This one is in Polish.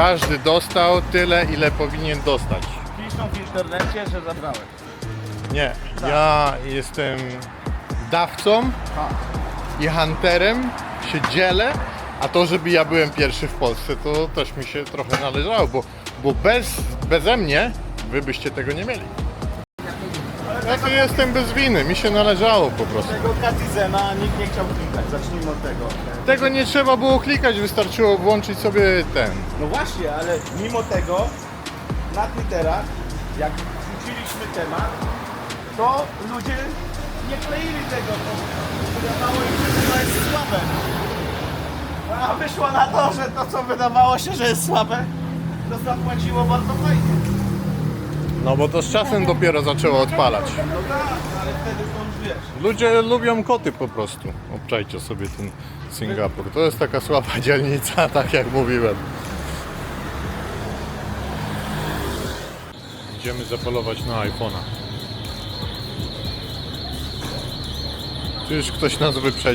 Każdy dostał tyle, ile powinien dostać. Piszą w internecie, że zabrałem. Nie, ja jestem dawcą i hunterem, się dzielę, a to, żeby ja byłem pierwszy w Polsce, to też mi się trochę należało, bo, bo bez, beze mnie wy byście tego nie mieli. Ja tu jestem bez winy, mi się należało po prostu. Tego Katizena nikt nie chciał klikać, zacznijmy od tego. Tego nie trzeba było klikać, wystarczyło włączyć sobie ten. No właśnie, ale mimo tego na Twitterach, jak wrzuciliśmy temat, to ludzie nie kleili tego, bo wydawało im się, że to jest słabe. A wyszło na to, że to co wydawało się, że jest słabe, to zapłaciło bardzo fajnie. No bo to z czasem dopiero zaczęło odpalać. Ludzie lubią koty po prostu. Obczajcie sobie ten Singapur. To jest taka słaba dzielnica, tak jak mówiłem. Idziemy zapolować na iPhone'a. Czy już ktoś nas wyprzedził?